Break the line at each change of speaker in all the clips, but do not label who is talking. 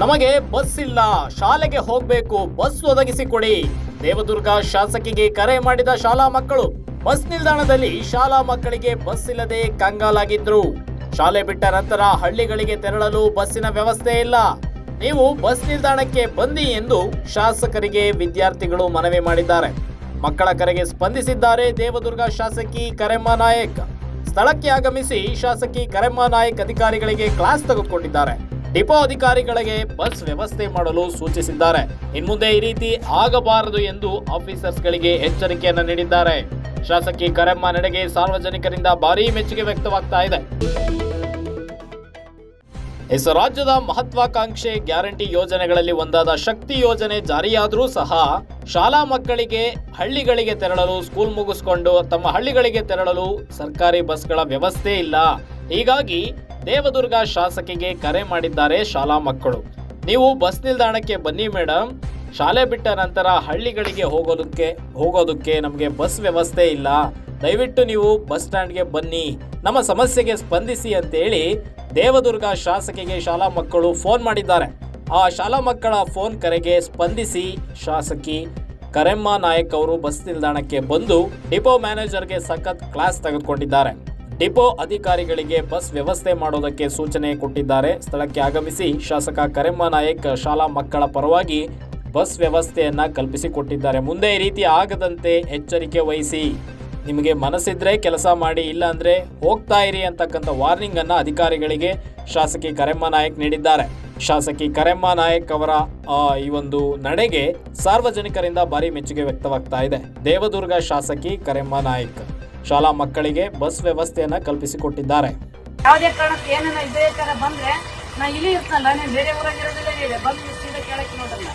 ನಮಗೆ ಬಸ್ ಇಲ್ಲ, ಶಾಲೆಗೆ ಹೋಗ್ಬೇಕು, ಬಸ್ ಒದಗಿಸಿಕೊಡಿ. ದೇವದುರ್ಗ ಶಾಸಕಿಗೆ ಕರೆ ಮಾಡಿದ ಶಾಲಾ ಮಕ್ಕಳು, ಬಸ್ ನಿಲ್ದಾಣದಲ್ಲಿ ಶಾಲಾ ಮಕ್ಕಳಿಗೆ ಬಸ್ ಇಲ್ಲದೆ ಕಂಗಾಲಾಗಿದ್ರು. ಶಾಲೆ ಬಿಟ್ಟ ನಂತರ ಹಳ್ಳಿಗಳಿಗೆ ತೆರಳಲು ಬಸ್ಸಿನ ವ್ಯವಸ್ಥೆ ಇಲ್ಲ. ನೀವು ಬಸ್ ನಿಲ್ದಾಣಕ್ಕೆ ಬನ್ನಿ ಎಂದು ಶಾಸಕರಿಗೆ ವಿದ್ಯಾರ್ಥಿಗಳು ಮನವಿ ಮಾಡಿದ್ದಾರೆ. ಮಕ್ಕಳ ಕರೆಗೆ ಸ್ಪಂದಿಸಿದ್ದಾರೆ ದೇವದುರ್ಗ ಶಾಸಕಿ ಕರೆಮ್ಮ ನಾಯಕ್. ಸ್ಥಳಕ್ಕೆ ಆಗಮಿಸಿ ಶಾಸಕಿ ಕರೆಮ್ಮ ನಾಯಕ್ ಅಧಿಕಾರಿಗಳಿಗೆ ಕ್ಲಾಸ್ ತೆಗೆದುಕೊಂಡಿದ್ದಾರೆ. ಡಿಪೋ ಅಧಿಕಾರಿಗಳಿಗೆ ಬಸ್ ವ್ಯವಸ್ಥೆ ಮಾಡಲು ಸೂಚಿಸಿದ್ದಾರೆ. ಇನ್ಮುಂದೆ ಈ ರೀತಿ ಆಗಬಾರದು ಎಂದು ಆಫೀಸರ್ಸ್ಗಳಿಗೆ ಎಚ್ಚರಿಕೆಯನ್ನು ನೀಡಿದ್ದಾರೆ. ಶಾಸಕಿ ಕರೆಮ್ಮ ನಡೆಗೆ ಸಾರ್ವಜನಿಕರಿಂದ ಭಾರೀ ಮೆಚ್ಚುಗೆ ವ್ಯಕ್ತವಾಗ್ತಾ ಇದೆ. ಎಸ್, ರಾಜ್ಯದ ಮಹತ್ವಾಕಾಂಕ್ಷೆ ಗ್ಯಾರಂಟಿ ಯೋಜನೆಗಳಲ್ಲಿ ಒಂದಾದ ಶಕ್ತಿ ಯೋಜನೆ ಜಾರಿಯಾದರೂ ಸಹ ಶಾಲಾ ಮಕ್ಕಳಿಗೆ ಹಳ್ಳಿಗಳಿಗೆ ತೆರಳಲು, ಸ್ಕೂಲ್ ಮುಗಿಸ್ಕೊಂಡು ತಮ್ಮ ಹಳ್ಳಿಗಳಿಗೆ ತೆರಳಲು ಸರ್ಕಾರಿ ಬಸ್ಗಳ ವ್ಯವಸ್ಥೆ ಇಲ್ಲ. ಹೀಗಾಗಿ ದೇವದುರ್ಗ ಶಾಸಕಿಗೆ ಕರೆ ಮಾಡಿದ್ದಾರೆ ಶಾಲಾ ಮಕ್ಕಳು. ನೀವು ಬಸ್ ನಿಲ್ದಾಣಕ್ಕೆ ಬನ್ನಿ ಮೇಡಮ್ ಶಾಲೆ ಬಿಟ್ಟ ನಂತರ ಹಳ್ಳಿಗಳಿಗೆ ಹೋಗೋದಕ್ಕೆ ಹೋಗೋದಕ್ಕೆ ನಮಗೆ ಬಸ್ ವ್ಯವಸ್ಥೆ ಇಲ್ಲ. ದಯವಿಟ್ಟು ನೀವು ಬಸ್ ಸ್ಟ್ಯಾಂಡ್ಗೆ ಬನ್ನಿ. ನಮ್ಮ ಸಮಸ್ಯೆಗೆ ಸ್ಪಂದಿಸಿ ಅಂತೇಳಿ ದೇವದುರ್ಗ ಶಾಸಕಿಗೆ ಶಾಲಾ ಮಕ್ಕಳು ಫೋನ್ ಮಾಡಿದ್ದಾರೆ. ಆ ಶಾಲಾ ಮಕ್ಕಳ ಫೋನ್ ಕರೆಗೆ ಸ್ಪಂದಿಸಿ ಶಾಸಕಿ ಕರೆಮ್ಮ ನಾಯಕ್ ಅವರು ಬಸ್ ನಿಲ್ದಾಣಕ್ಕೆ ಬಂದು ಡಿಪೋ ಮ್ಯಾನೇಜರ್ಗೆ ಸಖತ್ ಕ್ಲಾಸ್ ತೆಗೆದುಕೊಂಡಿದ್ದಾರೆ. ಡಿಪೋ ಅಧಿಕಾರಿಗಳಿಗೆ ಬಸ್ ವ್ಯವಸ್ಥೆ ಮಾಡೋದಕ್ಕೆ ಸೂಚನೆ ಕೊಟ್ಟಿದ್ದಾರೆ. ಸ್ಥಳಕ್ಕೆ ಆಗಮಿಸಿ ಶಾಸಕ ಕರೆಮ್ಮ ನಾಯಕ್ ಶಾಲಾ ಮಕ್ಕಳ ಪರವಾಗಿ ಬಸ್ ವ್ಯವಸ್ಥೆಯನ್ನ ಕಲ್ಪಿಸಿಕೊಟ್ಟಿದ್ದಾರೆ. ಮುಂದೆ ಈ ರೀತಿ ಆಗದಂತೆ ಎಚ್ಚರಿಕೆ ವಹಿಸಿ. ನಿಮಗೆ ಮನಸ್ಸಿದ್ರೆ ಕೆಲಸ ಮಾಡಿ ಇಲ್ಲ ಅಂದ್ರೆ ಹೋಗ್ತಾ ಇರಿ ಅಂತಕ್ಕಂಥ ವಾರ್ನಿಂಗ್ ಅನ್ನ ಅಧಿಕಾರಿಗಳಿಗೆ ಶಾಸಕಿ ಕರೆಮ್ಮ ನಾಯಕ್ ನೀಡಿದ್ದಾರೆ. ಶಾಸಕಿ ಕರೆಮ್ಮ ನಾಯಕ್ ಅವರ ಈ ಒಂದು ನಡೆಗೆ ಸಾರ್ವಜನಿಕರಿಂದ ಭಾರಿ ಮೆಚ್ಚುಗೆ ವ್ಯಕ್ತವಾಗ್ತಾ ಇದೆ. ದೇವದುರ್ಗ ಶಾಸಕಿ ಕರೆಮ್ಮ ನಾಯಕ್. ಶಾಲಾ ಮಕ್ಕಳಿಗೆ ಬಸ್ ವ್ಯವಸ್ಥೆಯನ್ನ ಕಲ್ಪಿಸಿಕೊಟ್ಟಿದ್ದಾರೆ.
ಯಾವುದೇ ಕಾರಣಕ್ಕೆ ಏನೇನ ಇದೇ ತರ ಬಂದ್ರೆ ನಾ ಇಲ್ಲಿ ಇರ್ತಲ್ಲ ನೀವು ಬೇರೆ ಊರಾಗಿರೋದಿಲ್ಲ ಬಂದು ಸೀದಾ ಕೇಳಕ್ಕೆ ನೋಡಲ್ಲ.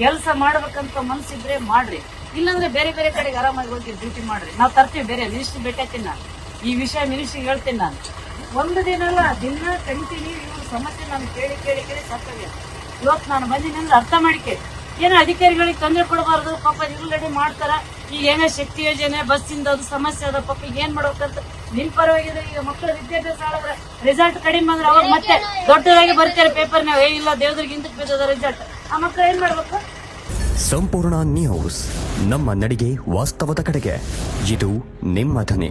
ಕೆಲಸ ಮಾಡ್ಬೇಕಂತ ಮನ್ಸಿದ್ರೆ ಮಾಡ್ರಿ. ಇಲ್ಲಾಂದ್ರೆ ಬೇರೆ ಬೇರೆ ಕಡೆಗೆ ಆರಾಮಾಗಿ ಹೋಗಿ ಡ್ಯೂಟಿ ಮಾಡ್ರಿ. ನಾವು ತರ್ತೀವಿ, ಬೇರೆ ಮಿನಿಸ್ಟ್ರಿ ಭೇಟಿ ನಾನು ಈ ವಿಷಯ ಮಿನಿಸ್ಟ್ರಿಗೆ ಹೇಳ್ತೀನಿ ನಾನು. ಒಂದು ದಿನ ಅಲ್ಲ ದಿನ ಕಂಟಿನ್ಯೂ ಇವ್ರ ಸಮಸ್ಯೆ ನಾನು ಕೇಳಿ ಕೇಳಿ ಕೇಳಿ ಸಾಕಾಗ್ಯದ. ಇವತ್ತು ನಾನು ಬಂದಿನಿ ಅಂದ್ರೆ ಅರ್ಥ ಮಾಡಿಕೆ. ಏನೋ ಅಧಿಕಾರಿಗಳಿಗೆ ತೊಂದರೆ ಕೊಡಬಾರ್ದು? ಪಾಪ ರೆಡಿ ಮಾಡ್ತಾರ. ಈಗ ಏನೋ ಶಕ್ತಿ ಯೋಜನೆ, ಬಸ್ಸಿಂದ ಅದು ಸಮಸ್ಯೆ ಅದ ಪಾಪ ಈಗ ಏನ್ ಮಾಡ್ಬೇಕಂತ? ನಿನ್ ಪರವಾಗಿದೆ ಈಗ ಮಕ್ಕಳ ವಿದ್ಯಾಭ್ಯಾಸ ಆಡಿದ್ರೆ ರಿಸಲ್ಟ್ ಕಡಿಮೆ ಬಂದ್ರೆ ಅವಾಗ ಮತ್ತೆ ದೊಡ್ಡದಾಗಿ ಬರ್ತಾರೆ ಪೇಪರ್ ನಾವು ಏನಿಲ್ಲ ಇಲ್ಲ ದೇವದ್ರಿಗೆ ಹಿಂದಕ್ಕೆ ಬಿದ್ದದ ರಿಸಲ್ಟ್ ಆ ಮಕ್ಕಳು ಏನ್ ಮಾಡ್ಬೇಕು?
ಸಂಪೂರ್ಣ ನ್ಯೂಸ್ ನಮ್ಮ ನಡಿಗೆ ವಾಸ್ತವದ ಕಡೆಗೆ. ಇದು ನಿಮ್ಮ ಧ್ವನಿ.